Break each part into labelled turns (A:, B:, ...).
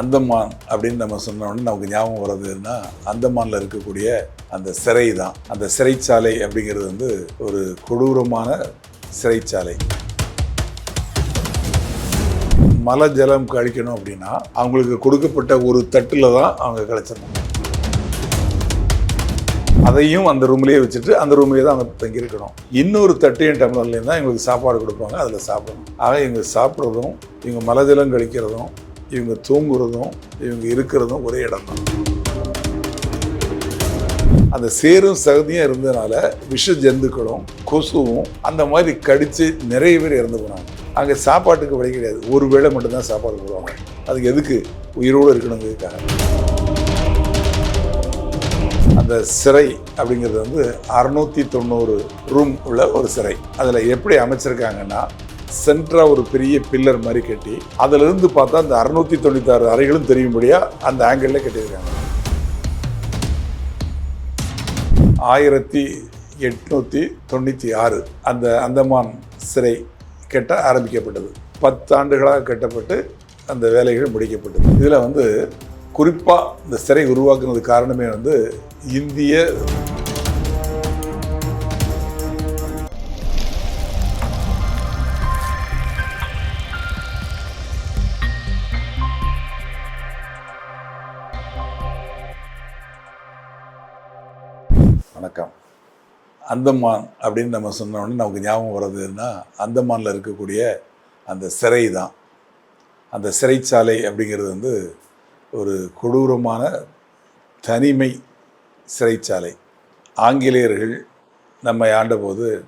A: அந்தமான் அப்படின்னு நம்ம சொன்னோடனே நமக்கு ஞாபகம் வர்றதுன்னா அந்தமானில் இருக்கக்கூடிய அந்த சிறை தான் அந்த சிறைச்சாலை அப்படிங்கிறது வந்து ஒரு கொடூரமான சிறைச்சாலை. மலை ஜலம் கழிக்கணும் அப்படின்னா அவங்களுக்கு கொடுக்கப்பட்ட ஒரு தட்டில் தான் அவங்க கழிச்சிடணும். அதையும் அந்த ரூம்லேயே வச்சுட்டு அந்த ரூம்லேயே தான் அவங்க தங்கியிருக்கணும். இன்னொரு தட்டையும் டம்ளர்லேயும் தான் எங்களுக்கு சாப்பாடு கொடுப்பாங்க அதில் சாப்பிடணும். ஆக இவங்க சாப்பிட்றதும் இவங்க மலை ஜலம் கழிக்கிறதும் இவங்க தூங்குறதும் இவங்க இருக்கிறதும் ஒரே இடம் தான் அந்த சேரும் சகதியும் இருந்ததுனால விஷ ஜந்துக்களும் கொசுவும் அந்த மாதிரி கடித்து நிறைய பேர் இறந்து போனாங்க. அங்கே சாப்பாட்டுக்கு வழி கிடையாது. ஒரு வேளை மட்டும்தான் சாப்பாடு போடுவாங்க. அதுக்கு எதுக்கு? உயிரோடு இருக்கணுங்கிறதுக்காக. அந்த சிறை அப்படிங்கிறது வந்து அறுநூற்றி தொண்ணூறு ரூம் உள்ள ஒரு சிறை. அதில் எப்படி அமைச்சிருக்காங்கன்னா சென்ட்ரா ஒரு பெரிய பில்லர் மாதிரி கட்டி அதுல இருந்து பார்த்தா அந்த அறுநூத்தி தொண்ணூத்தாறு அறைகளும் தெரியும்படியா அந்த ஆங்கிளில் கட்டியிருக்காங்க. ஆயிரத்தி எட்நூத்தி தொண்ணூற்றி ஆறு அந்த அந்தமான் சிறை கட்ட ஆரம்பிக்கப்பட்டது. பத்து ஆண்டுகளாக கட்டப்பட்டு அந்த வேலைகள் முடிக்கப்பட்டது. இதில் வந்து குறிப்பாக இந்த சிறை உருவாக்குனது காரணமே வந்து இந்திய வணக்கம். அந்தமான் அப்படின்னு நம்ம சொன்னோடனே நமக்கு ஞாபகம் வர்றதுன்னா அந்தமானில் இருக்கக்கூடிய அந்த சிறை தான் அந்த சிறைச்சாலை அப்படிங்கிறது வந்து ஒரு கொடூரமான தனிமை சிறைச்சாலை. ஆங்கிலேயர்கள் நம்மை ஆண்டபோது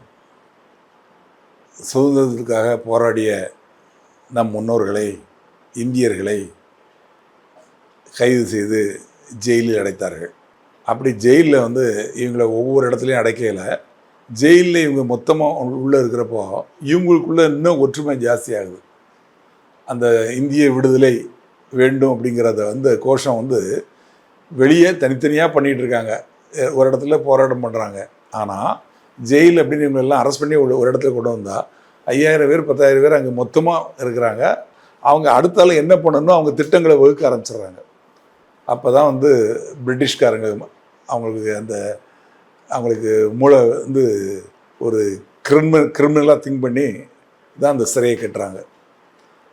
A: சுதந்திரத்திற்காக போராடிய நம் முன்னோர்களை இந்தியர்களை கைது செய்து ஜெயிலில் அடைத்தார்கள். அப்படி ஜெயிலில் வந்து இவங்களை ஒவ்வொரு இடத்துலையும் அடைக்கையில் ஜெயிலில் இவங்க மொத்தமாக உள்ளே இருக்கிறப்போ இவங்களுக்குள்ளே இன்னும் ஒற்றுமை ஜாஸ்தியாகுது அந்த இந்திய விடுதலை வேண்டும் அப்படிங்கிறத வந்து கோஷம் வந்து வெளியே தனித்தனியாக பண்ணிகிட்டு இருக்காங்க. ஒரு இடத்துல போராட்டம் பண்ணுறாங்க ஆனால் ஜெயில் அப்படின்னு இவங்களெல்லாம் அரெஸ்ட் பண்ணி ஒரு ஒரு இடத்துல கொண்டு வந்தால் ஐயாயிரம் பேர் பத்தாயிரம் பேர் அங்கே மொத்தமாக இருக்கிறாங்க. அவங்க அடுத்தால என்ன பண்ணணும் அவங்க திட்டங்களை வகுக்க ஆரம்பிச்சிடுறாங்க. அப்போ தான் வந்து பிரிட்டிஷ்காரங்க அவங்களுக்கு அந்த அவங்களுக்கு மூளை வந்து ஒரு கிரிமினல் கிரிமினலாக திங்க் பண்ணி தான் அந்த சிறையை கட்டுறாங்க.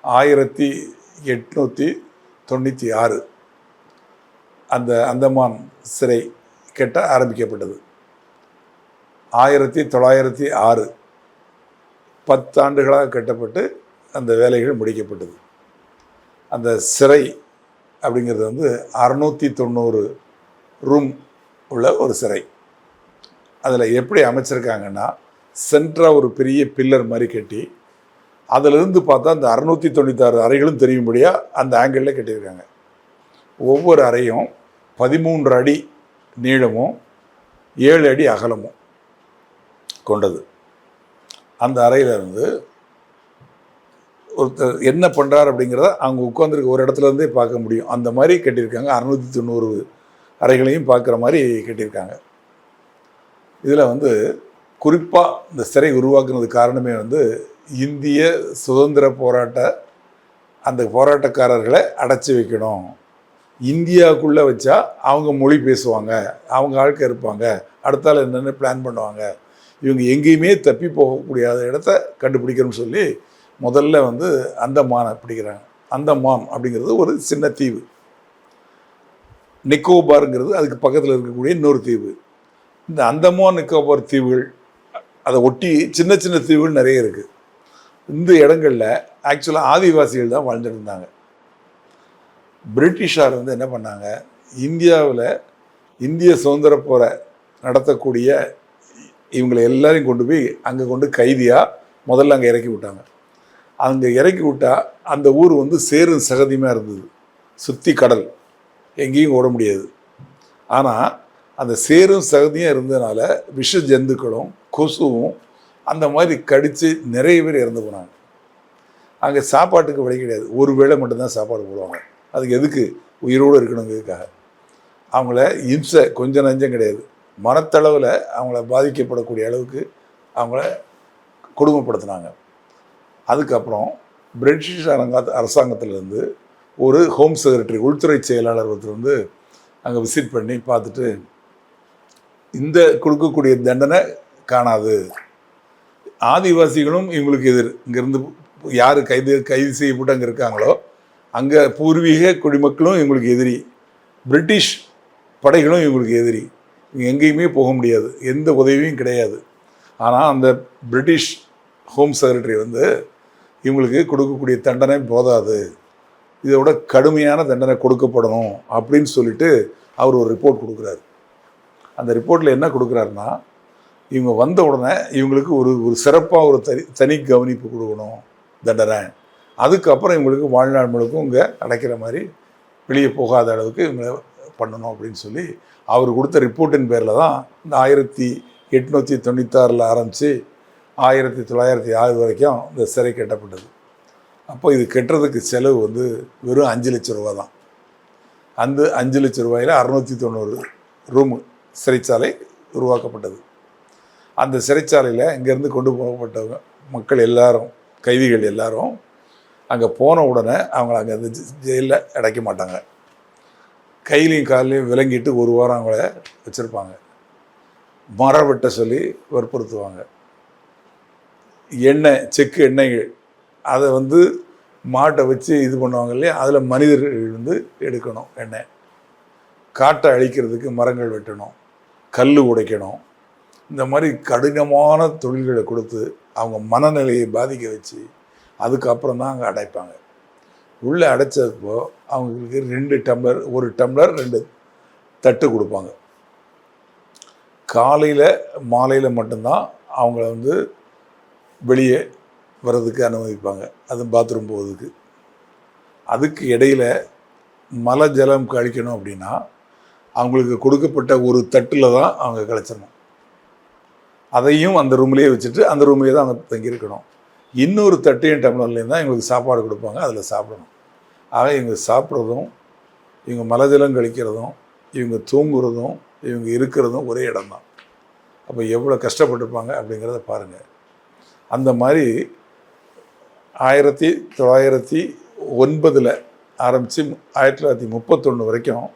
A: ஆயிரத்தி எட்நூற்றி தொண்ணூற்றி ஆறு அந்த அந்தமான் சிறை கட்ட ஆரம்பிக்கப்பட்டது. ஆயிரத்தி தொள்ளாயிரத்தி ஆறு பத்தாண்டுகளாக கட்டப்பட்டு அந்த வேலைகள் முடிக்கப்பட்டது. அந்த சிறை அப்படிங்கிறது வந்து அறுநூற்றி தொண்ணூறு ரூம் உள்ள ஒரு சிறை. அதில் எப்படி அமைச்சிருக்காங்கன்னா சென்ட்ராக ஒரு பெரிய பில்லர் மாதிரி கட்டி அதிலிருந்து பார்த்தா அந்த அறுநூற்றி தொண்ணூத்தாறு அறைகளும் தெரியும்படியாக அந்த ஆங்கிளில் கட்டியிருக்காங்க. ஒவ்வொரு அறையும் பதிமூன்று அடி நீளமும் ஏழு அடி அகலமும் கொண்டது. அந்த அறையிலிருந்து ஒருத்தர் என்ன பண்ணுறார் அப்படிங்கிறத அவங்க உட்காந்துருக்க ஒரு இடத்துல இருந்தே பார்க்க முடியும். அந்த மாதிரி கட்டியிருக்காங்க அறுநூற்றி தொண்ணூறு அறைகளையும் பார்க்குற மாதிரி கட்டியிருக்காங்க. இதில் வந்து குறிப்பாக இந்த சிறை உருவாக்குனது காரணமே வந்து இந்திய சுதந்திர போராட்ட அந்த போராட்டக்காரர்களை அடைச்சி வைக்கணும். இந்தியாவுக்குள்ளே வச்சா அவங்க மொழி பேசுவாங்க அவங்க ஆட்கள் இருப்பாங்க அடுத்தால என்னென்ன பிளான் பண்ணுவாங்க இவங்க எங்கேயுமே தப்பி போகக்கூடியாத இடத்த கண்டுபிடிக்கணும்னு சொல்லி முதல்ல வந்து அந்தமான் பிடிக்கிறாங்க. அந்தமான் அப்படிங்கிறது ஒரு சின்ன தீவு. நிக்கோபாருங்கிறது அதுக்கு பக்கத்தில் இருக்கக்கூடிய இன்னொரு தீவு. இந்த அந்தமான் நிக்கோபார் தீவுகள் அதை ஒட்டி சின்ன சின்ன தீவுகள் நிறைய இருக்குது இந்த இடங்களில் ஆக்சுவலாக ஆதிவாசிகள் தான் வாழ்ந்துட்டு இருந்தாங்க பிரிட்டிஷார் வந்து என்ன பண்ணாங்க? இந்தியாவில் இந்திய சுதந்திர போரை நடத்தக்கூடிய இவங்களை எல்லாரையும் கொண்டு போய் அங்கே கொண்டு கைதியாக முதல்ல அங்கே இறக்கி விட்டாங்க. அங்கே இறக்கி விட்டா அந்த ஊர் வந்து சேரும் சகதியுமாக இருந்தது. சுற்றி கடல். எங்கேயும் ஓட முடியாது. ஆனால் அந்த சேரும் சகதியும் இருந்ததுனால விஷ ஜந்துக்களும் கொசுவும் அந்த மாதிரி கடித்து நிறைய பேர் இறந்து போனாங்க. அங்கே சாப்பாட்டுக்கு வழி கிடையாது. ஒரு வேளை மட்டும்தான் சாப்பாடு போடுவாங்க. அதுக்கு எதுக்கு? உயிரோடு இருக்கணுங்கிறதுக்காக. அவங்கள இம்சை கொஞ்சம் நஞ்சம் கிடையாது. மனத்தளவில் அவங்கள பாதிக்கப்படக்கூடிய அளவுக்கு அவங்கள கொடுமைப்படுத்தினாங்க. அதுக்கப்புறம் பிரிட்டிஷ் அரங்க அரசாங்கத்திலேருந்து ஒரு ஹோம் செக்ரட்டரி உள்துறை செயலாளர் ஒருத்தர் வந்து அங்கே விசிட் பண்ணி பார்த்துட்டு இந்த கொடுக்கக்கூடிய தண்டனை காணாது. ஆதிவாசிகளும் இவங்களுக்கு எதிர். இங்கேருந்து யார் கைது கைது செய்யப்பட்டு அங்கே இருக்காங்களோ அங்கே பூர்வீக குடிமக்களும் இவங்களுக்கு எதிரி. பிரிட்டிஷ் படைகளும் இவங்களுக்கு எதிரி. இவங்க எங்கேயுமே போக முடியாது. எந்த உதவியும் கிடையாது. ஆனால் அந்த பிரிட்டிஷ் ஹோம் செக்ரட்டரி வந்து இவங்களுக்கு கொடுக்கக்கூடிய தண்டனை போதாது. இதோட கடுமையான தண்டனை கொடுக்கப்படணும் அப்படின்னு சொல்லிட்டு அவர் ஒரு ரிப்போர்ட் கொடுக்குறாரு. அந்த ரிப்போர்ட்டில் என்ன கொடுக்குறாருன்னா இவங்க வந்த உடனே இவங்களுக்கு ஒரு ஒரு சிறப்பாக ஒரு தனி தனி கவனிப்பு கொடுக்கணும் தண்டனை. அதுக்கப்புறம் இவங்களுக்கு வாழ்நாள் முழுக்கும் இங்கே அடைக்கிற மாதிரி வெளியே போகாத அளவுக்கு இவங்களை பண்ணணும் அப்படின்னு சொல்லி அவர் கொடுத்த ரிப்போர்ட்டின் பேரில் தான் இந்த ஆயிரத்தி எட்நூற்றி தொண்ணூத்தாறில் ஆரம்பித்து ஆயிரத்தி தொள்ளாயிரத்தி ஆறு வரைக்கும் இந்த சிறை கட்டப்பட்டது. அப்போ இது கெட்டுறதுக்கு செலவு வந்து வெறும் அஞ்சு லட்ச ரூபா தான். அந்த அஞ்சு லட்ச ரூபாயில் அறுநூற்றி தொண்ணூறு ரூமு சிறைச்சாலை உருவாக்கப்பட்டது. அந்த சிறைச்சாலையில் இங்கேருந்து கொண்டு போகப்பட்டவங்க மக்கள் எல்லாரும் கைதிகள் எல்லாரும் அங்கே போன உடனே அவங்கள அங்கே அந்த ஜெயிலில் அடைக்க மாட்டாங்க. கையிலையும் காலையும் விலங்கிட்டு ஒரு வாரம் அவங்கள வச்சுருப்பாங்க. மரம் வெட்ட சொல்லி வற்புறுத்துவாங்க. எண்ணெய் செக்கு எண்ணெய்கள் அதை வந்து மாட்டை வச்சு இது பண்ணுவாங்க இல்லையா? அதில் மனிதர்கள் வந்து எடுக்கணும் எண்ணெய். காட்டை அழிக்கிறதுக்கு மரங்கள் வெட்டணும். கல் உடைக்கணும். இந்த மாதிரி கடினமான தொழில்களை கொடுத்து அவங்க மனநிலையை பாதிக்க வச்சு அதுக்கப்புறம் தான் அங்கே அடைப்பாங்க. உள்ளே அடைச்சப்போ அவங்களுக்கு ரெண்டு டம்ளர் ஒரு டம்ளர் ரெண்டு தட்டு கொடுப்பாங்க. காலையில் மாலையில் மட்டும்தான் அவங்கள வந்து வெளியே வர்றதுக்கு அனுமதிப்பாங்க. அது பாத்ரூம் போகிறதுக்கு அதுக்கு இடையில மலை ஜலம் கழிக்கணும் அப்படின்னா அவங்களுக்கு கொடுக்கப்பட்ட ஒரு தட்டில் தான் அவங்க கழிச்சிடணும். அதையும் அந்த ரூம்லேயே வச்சுட்டு அந்த ரூம்லேயே தான் அவங்க தங்கியிருக்கணும். இன்னொரு தட்டையும் டம்ளர்லேயும் தான் இவங்களுக்கு சாப்பாடு கொடுப்பாங்க அதில் சாப்பிடணும். ஆக இவங்க சாப்பிட்றதும் இவங்க மலஜலம் கழிக்கிறதும் இவங்க தூங்குறதும் இவங்க இருக்கிறதும் ஒரே இடம்தான். அப்போ எவ்வளோ கஷ்டப்பட்டிருப்பாங்க அப்படிங்கிறத பாருங்கள் அந்த மாதிரி ஆயிரத்தி தொள்ளாயிரத்தி ஒன்பதில் ஆரம்பித்து ஆயிரத்தி தொள்ளாயிரத்தி முப்பத்தொன்று வரைக்கும்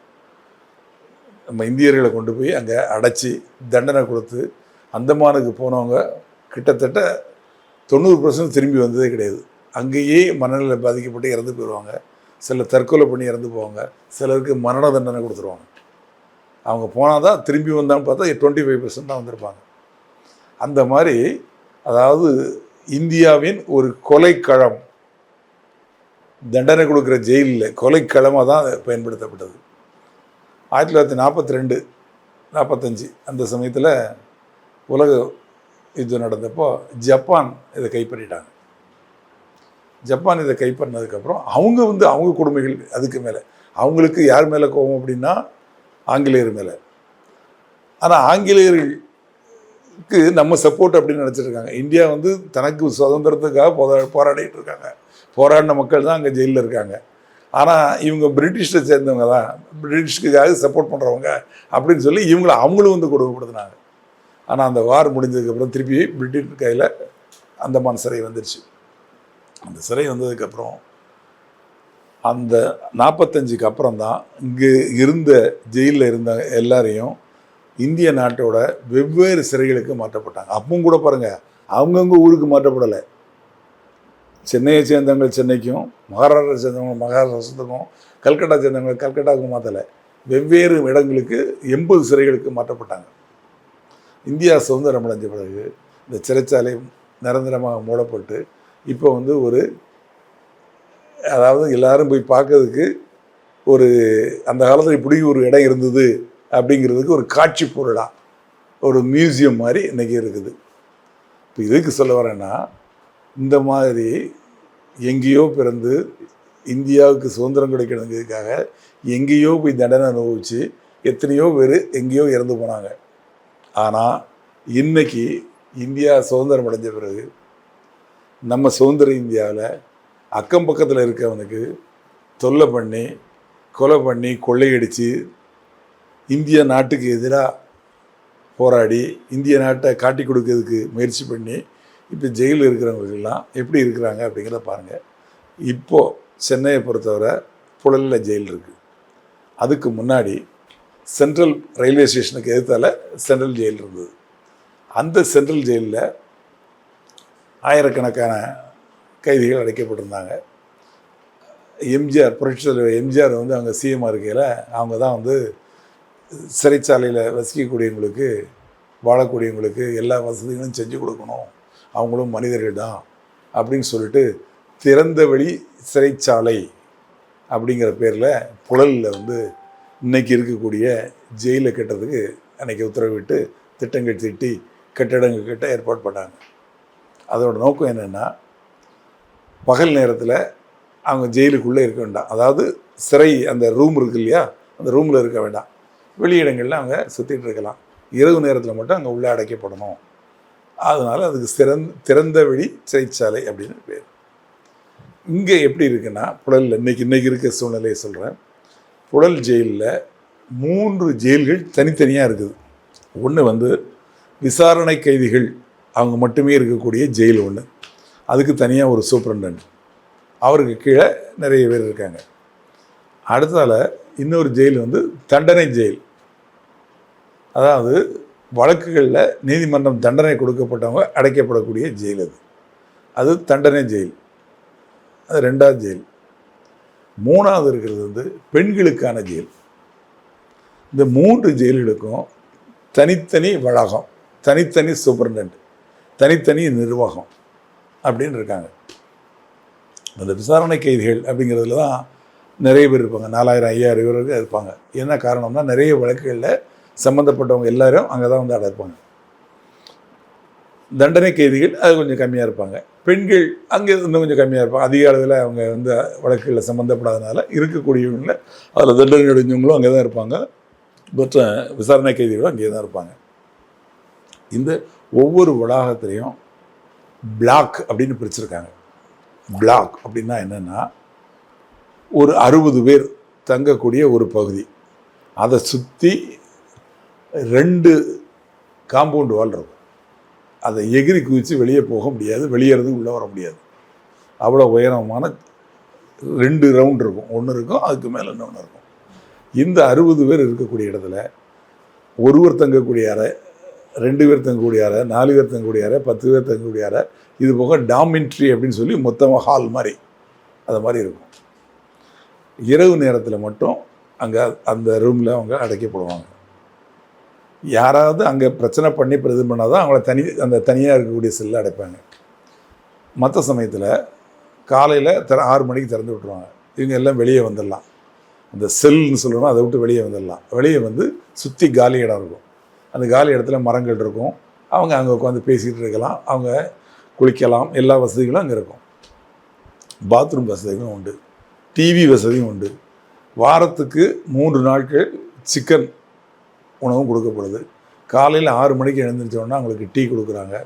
A: நம்ம இந்தியர்களை கொண்டு போய் அங்கே அடைச்சி தண்டனை கொடுத்து அந்தமானுக்கு போனவங்க கிட்டத்தட்ட தொண்ணூறு பர்சன்ட் திரும்பி வந்ததே கிடையாது. அங்கேயே மனநிலை பாதிக்கப்பட்டு இறந்து போயிடுவாங்க சில தற்கொலை பண்ணி இறந்து போவாங்க. சிலருக்கு மரண தண்டனை கொடுத்துருவாங்க. அவங்க போனால் தான் திரும்பி வந்தான்னு பார்த்தா டுவெண்ட்டி ஃபைவ் பர்சன்ட் தான் வந்திருப்பாங்க. அந்த மாதிரி அதாவது இந்தியாவின் ஒரு கொலைக்களம் தண்டனை கொடுக்குற ஜெயிலில் கொலைக்களமாக தான் அது பயன்படுத்தப்பட்டது. ஆயிரத்தி தொள்ளாயிரத்தி நாற்பத்தி ரெண்டு நாற்பத்தஞ்சு அந்த சமயத்தில் உலக யுத்தம் நடந்தப்போ ஜப்பான் இதை கைப்பற்றிட்டாங்க. ஜப்பான் இதை கைப்பற்றினதுக்கப்புறம் அவங்க வந்து அவங்க கொடுமைகள் அதுக்கு மேலே. அவங்களுக்கு யார் மேலே கோபம் அப்படின்னா ஆங்கிலேயர் மேலே. ஆனால் ஆங்கிலேயர்களுக்கு நம்ம சப்போர்ட் அப்படின்னு நினச்சிருக்காங்க இந்தியா வந்து தனக்கு சுதந்திரத்துக்காக போரா போராடிட்டு இருக்காங்க. போராடின மக்கள் தான் அங்கே ஜெயிலில் இருக்காங்க. ஆனால் இவங்க பிரிட்டிஷை சேர்ந்தவங்க தான். பிரிட்டிஷ்க்குக்காக சப்போர்ட் பண்ணுறவங்க அப்படின்னு சொல்லி இவங்களை அவங்களும் வந்து கொடுமைப்படுத்தினாங்க. ஆனால் அந்த வார் முடிஞ்சதுக்கப்புறம் திருப்பி பிரிட்டிஷ் கையில் அந்தமான் சிறை வந்துருச்சு. அந்த சிறை வந்ததுக்கப்புறம் அந்த நாற்பத்தஞ்சுக்கு அப்புறம் தான் இங்கே இருந்த ஜெயிலில் இருந்த எல்லாரையும் இந்திய நாட்டோட வெவ்வேறு சிறைகளுக்கு மாற்றப்பட்டாங்க. அப்பவும் கூட பாருங்கள் அவங்கவுங்க ஊருக்கு மாற்றப்படலை. சென்னையை சேர்ந்தவங்க சென்னைக்கும் மகாராஷ்டிரா சேர்ந்தவங்க மகாராஷ்டிரத்துக்கும் கல்கட்டா சேர்ந்தவங்க கல்கட்டாவுக்கும் மாற்றலை. வெவ்வேறு இடங்களுக்கு எண்பது சிறைகளுக்கு மாற்றப்பட்டாங்க. இந்தியா சுதந்திரம் அடைஞ்ச பிறகு இந்த சிறைச்சாலை நிரந்தரமாக மூடப்பட்டு இப்போ வந்து ஒரு அதாவது எல்லாரும் போய் பார்க்கறதுக்கு ஒரு அந்த காலத்தில் இப்படி ஒரு இடம் இருந்தது. அப்படிங்கிறதுக்கு ஒரு காட்சி பொருளாக ஒரு மியூசியம் மாதிரி இன்றைக்கி இருக்குது. இப்போ இதுக்கு சொல்ல வரேன்னா இந்த மாதிரி எங்கேயோ பிறந்து இந்தியாவுக்கு சுதந்திரம் கிடைக்கணுங்கிறதுக்காக எங்கேயோ போய் தண்டனை அனுபவிச்சு எத்தனையோ பேர் எங்கேயோ இறந்து போனாங்க. ஆனால் இன்னைக்கு இந்தியா சுதந்திரம் அடைஞ்ச பிறகு நம்ம சுதந்திர இந்தியாவில் அக்கம் பக்கத்தில் இருக்கவனுக்கு தொல்லை பண்ணி கொலை பண்ணி கொள்ளையடித்து இந்திய நாட்டுக்கு எதிராக போராடி இந்திய நாட்டை காட்டி கொடுக்கறதுக்கு முயற்சி பண்ணி இப்போ ஜெயிலில் இருக்கிறவங்களுக்கெல்லாம் எப்படி இருக்கிறாங்க அப்படிங்கிறத பாருங்கள் இப்போது சென்னையை பொறுத்தவரை புழலில் ஜெயில் இருக்குது அதுக்கு முன்னாடி சென்ட்ரல் ரயில்வே ஸ்டேஷனுக்கு எதிர்த்தால சென்ட்ரல் ஜெயில் இருந்தது. அந்த சென்ட்ரல் ஜெயிலில் ஆயிரக்கணக்கான கைதிகள் அடைக்கப்பட்டிருந்தாங்க. எம்ஜிஆர் புரட்சி தலைவர் எம்ஜிஆர் வந்து அவங்க சிஎம்மாக இருக்கையில் அவங்க தான் வந்து சிறைச்சாலையில் வசிக்கக்கூடியவங்களுக்கு வாழக்கூடியவங்களுக்கு எல்லா வசதிகளும் செஞ்சு கொடுக்கணும். அவங்களும் மனிதர்கள் தான் அப்படின்னு சொல்லிட்டு திறந்தவெளி சிறைச்சாலை அப்படிங்கிற பேரில் புழலில் வந்து இன்னைக்கு இருக்கக்கூடிய ஜெயிலை கட்டுறதுக்கு அன்னைக்கு உத்தரவிட்டு திட்டங்கள் திட்டி கட்டிடங்கள் கட்ட ஏற்பாடு பண்ணாங்க. அதோட நோக்கம் என்னென்னா பகல் நேரத்தில் அவங்க ஜெயிலுக்குள்ளே இருக்க வேண்டாம். அதாவது சிறை அந்த ரூம் இருக்கு இல்லையா? அந்த ரூமில் இருக்க வேண்டாம். வெளியிடங்களில் அவங்க சுற்றிட்டு இருக்கலாம். இரவு நேரத்தில் மட்டும் அங்கே உள்ளே அடைக்கப்படணும். அதனால் அதுக்கு சிறந்த திறந்த வெளி சிறைச்சாலை அப்படின்னு பேர். இங்கே எப்படி இருக்குன்னா புழலில் இன்னைக்கு இன்னைக்கு இருக்க சூழ்நிலையை சொல்கிறேன் புழல் ஜெயிலில் மூன்று ஜெயில்கள் தனித்தனியாக இருக்குது. ஒன்று வந்து விசாரணை கைதிகள் அவங்க மட்டுமே இருக்கக்கூடிய ஜெயில் ஒன்று அதுக்கு தனியாக ஒரு சூப்பரண்டன்ட். அவருக்கு கீழே நிறைய பேர் இருக்காங்க. அடுத்தால இன்னொரு ஜெயில் வந்து தண்டனை ஜெயில். அதாவது வழக்குகளில் நீதிமன்றம் தண்டனை கொடுக்கப்பட்டவங்க அடைக்கப்படக்கூடிய ஜெயில் அது. அது தண்டனை ஜெயில். அது ரெண்டாவது ஜெயில். மூணாவது இருக்கிறது வந்து பெண்களுக்கான ஜெயில். இந்த மூன்று ஜெயில்களுக்கும் தனித்தனி வளாகம் தனித்தனி சூப்பரண்ட் தனித்தனி நிர்வாகம் அப்படின்னு இருக்காங்க. அந்த விசாரணை கைதிகள் அப்படிங்கிறதுல தான் நிறைய பேர் இருப்பாங்க. நாலாயிரம் ஐயாயிரம் பேருக்கு இருப்பாங்க. என்ன காரணம்னா நிறைய வழக்குகளில் சம்மந்தப்பட்டவங்க எல்லாரும் அங்கே தான் வந்து அடைப்பாங்க தண்டனை கைதிகள் அது கொஞ்சம் கம்மியாக இருப்பாங்க. பெண்கள் அங்கே இன்னும் கொஞ்சம் கம்மியாக இருப்பாங்க. அதிக அளவில் அவங்க வந்து வழக்குகளில் சம்மந்தப்படாதனால இருக்கக்கூடியவங்கள அதில் தண்டனை அடைஞ்சவங்களும் அங்கே தான் இருப்பாங்க. மற்ற விசாரணை கைதிகளும் அங்கே தான் இருப்பாங்க. இந்த ஒவ்வொரு வளாகத்திலையும் பிளாக் அப்படின்னு பிரிச்சிருக்காங்க. பிளாக் அப்படின்னா என்னென்னா ஒரு அறுபது பேர் தங்கக்கூடிய ஒரு பகுதி. அதை சுற்றி ரெண்டு காம்பவுண்டு வால் இருக்கும். அதை எகிரி குதித்து வெளியே போக முடியாது வெளியேறது உள்ளே வர முடியாது. அவ்வளோ உயரமான ரெண்டு ரவுண்ட் இருக்கும். ஒன்று இருக்கும் அதுக்கு மேலே இன்னொன்று இருக்கும். இந்த அறுபது பேர் இருக்கக்கூடிய இடத்துல ஒருவர் தங்கக்கூடிய அறை ரெண்டு பேர் தங்கக்கூடிய அறை நாலு பேர் தங்கக்கூடிய அறை பத்து பேர் தங்கக்கூடிய அறை இது போக டாமின்ட்ரி அப்படின்னு சொல்லி மொத்தமாக ஹால் மாதிரி அது மாதிரி இருக்கும். இரவு நேரத்தில் மட்டும் அங்கே அந்த ரூமில் அவங்க அடைக்கப்படுவாங்க. யாராவது அங்கே பிரச்சனை பண்ணி பிரதி பண்ணால் தான் அவங்கள தனி அந்த தனியாக இருக்கக்கூடிய செல்லில் அடைப்பாங்க. மற்ற சமயத்தில் காலையில் திற ஆறு மணிக்கு திறந்து விட்ருவாங்க இவங்க எல்லாம் வெளியே வந்துடலாம். அந்த செல்னு சொல்லணும் அதை விட்டு வெளியே வந்துடலாம். வெளியே வந்து சுற்றி காலி இடம் இருக்கும். அந்த காலி இடத்துல மரங்கள் இருக்கும். அவங்க அங்கே உட்காந்து பேசிகிட்டு இருக்கலாம். அவங்க குளிக்கலாம். எல்லா வசதிகளும் அங்கே இருக்கும். பாத்ரூம் வசதிகளும் உண்டு. டிவி வசதியும் உண்டு. வாரத்துக்கு மூன்று நாட்கள் சிக்கன் உணவும் கொடுக்கப்படுது. காலையில் ஆறு மணிக்கு எழுந்திரிச்சோன்னா அவங்களுக்கு டீ கொடுக்குறாங்க.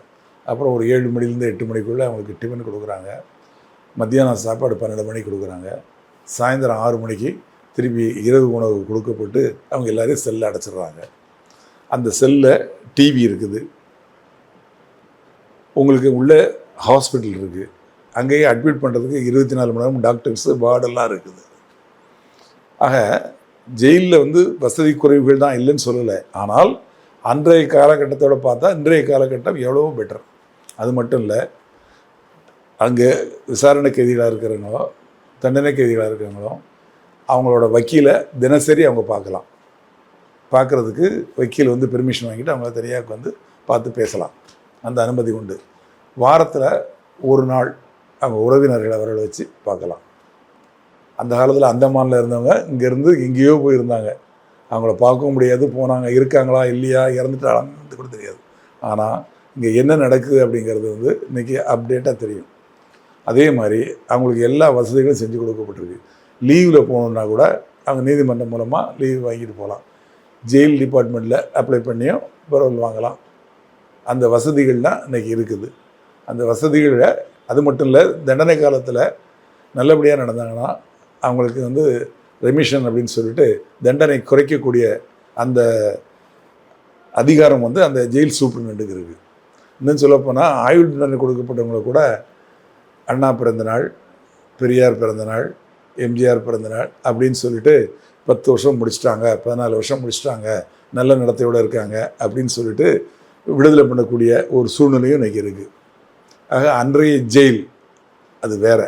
A: அப்புறம் ஒரு ஏழு மணிலேருந்து எட்டு மணிக்குள்ளே அவங்களுக்கு டிஃபன் கொடுக்குறாங்க. மத்தியானம் சாப்பாடு பன்னெண்டு மணிக்கு கொடுக்குறாங்க. சாயந்தரம் ஆறு மணிக்கு திருப்பி இரவு உணவு கொடுக்கப்பட்டு அவங்க எல்லோரையும் செல்லை அடைச்சிடுறாங்க. அந்த செல்லில் டிவி இருக்குது. உங்களுக்கு உள்ள ஹாஸ்பிட்டல் இருக்குது அங்கேயே அட்மிட் பண்ணுறதுக்கு இருபத்தி நாலு மணி நேரம் டாக்டர்ஸு வார்டெல்லாம் இருக்குது. ஆக ஜெயிலில் வந்து வசதி குறைவுகள் தான் இல்லைன்னு சொல்லலை. ஆனால் அன்றைய காலகட்டத்தோட பார்த்தா இன்றைய காலகட்டம் எவ்வளவோ பெட்டர் அது மட்டும் இல்லை அங்கே விசாரணை கைதிகளாக இருக்கிறவங்களோ தண்டனை கைதிகளாக இருக்கிறவங்களோ அவங்களோட வக்கீலை தினசரி அவங்க பார்க்கலாம். பார்க்குறதுக்கு வக்கீல் வந்து பெர்மிஷன் வாங்கிட்டு அவங்கள தனியாக வந்து பார்த்து பேசலாம். அந்த அனுமதி உண்டு. வாரத்தில் ஒரு நாள் அவங்க உறவினர்களை அவர்களை வச்சு பார்க்கலாம். அந்த காலத்தில் அந்தமானில் இருந்தவங்க இங்கேருந்து எங்கேயோ போயிருந்தாங்க. அவங்கள பார்க்கவும் முடியாது. போனாங்க. இருக்காங்களா? இல்லையா? இறந்துட்டாங்கன்னு கூட தெரியாது. ஆனால் இங்கே என்ன நடக்குது அப்படிங்கிறது வந்து இன்றைக்கி அப்டேட்டாக தெரியும். அதே மாதிரி அவங்களுக்கு எல்லா வசதிகளும் செஞ்சு கொடுக்கப்பட்டிருக்கு. லீவில் போகணுன்னா கூட அவங்க நீதிமன்றம் மூலமாக லீவ் வாங்கிட்டு போகலாம். ஜெயில் டிபார்ட்மெண்ட்டில் அப்ளை பண்ணியும் பரவல் வாங்கலாம். அந்த வசதிகள்லாம் இன்றைக்கி இருக்குது. அந்த வசதிகளை அது மட்டும் இல்லை தண்டனை காலத்தில் நல்லபடியாக நடந்தாங்கன்னா அவங்களுக்கு வந்து ரெமிஷன் அப்படின்னு சொல்லிட்டு தண்டனை குறைக்கக்கூடிய அந்த அதிகாரம் வந்து அந்த ஜெயில் சூப்பரண்டுக்கு இருக்குது இன்னும் சொல்லப்போனால் ஆயுள் தண்டனை கொடுக்கப்பட்டவங்களை கூட அண்ணா பிறந்தநாள் பெரியார் பிறந்தநாள் எம்ஜிஆர் பிறந்தநாள் அப்படின்னு சொல்லிட்டு பத்து வருஷம் முடிச்சிட்டாங்க பதினாலு வருஷம் முடிச்சிட்டாங்க நல்ல நடத்தையோடு இருக்காங்க அப்படின்னு சொல்லிட்டு விடுதலை பண்ணக்கூடிய ஒரு சூழ்நிலையும் இன்றைக்கி இருக்குது ஆக அன்றைய ஜெயில் அது வேற.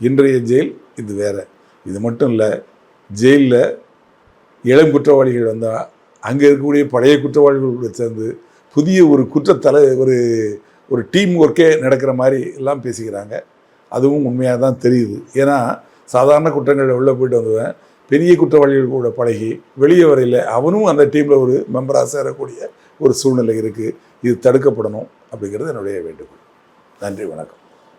A: இன்றைய ஜெயில் இது வேற. இது மட்டும் இல்லை ஜெயிலில் இளம் குற்றவாளிகள் வந்தால் அங்கே இருக்கக்கூடிய பழைய குற்றவாளிகள் கூட சேர்ந்து புதிய ஒரு குற்றத்தலை ஒரு ஒரு டீம் ஒர்க்கே நடக்கிற மாதிரி எல்லாம் பேசிக்கிறாங்க. அதுவும் உண்மையாக தான் தெரியுது. ஏன்னா சாதாரண குற்றங்களில் உள்ளே போயிட்டு வந்தவன் பெரிய குற்றவாளிகள் கூட பழகி வெளியே வரையில் அவனும் அந்த டீமில் ஒரு மெம்பராக சேரக்கூடிய ஒரு சூழ்நிலை இருக்குது இது தடுக்கப்படணும் அப்படிங்கிறது என்னுடைய வேண்டுகோள். நன்றி வணக்கம்.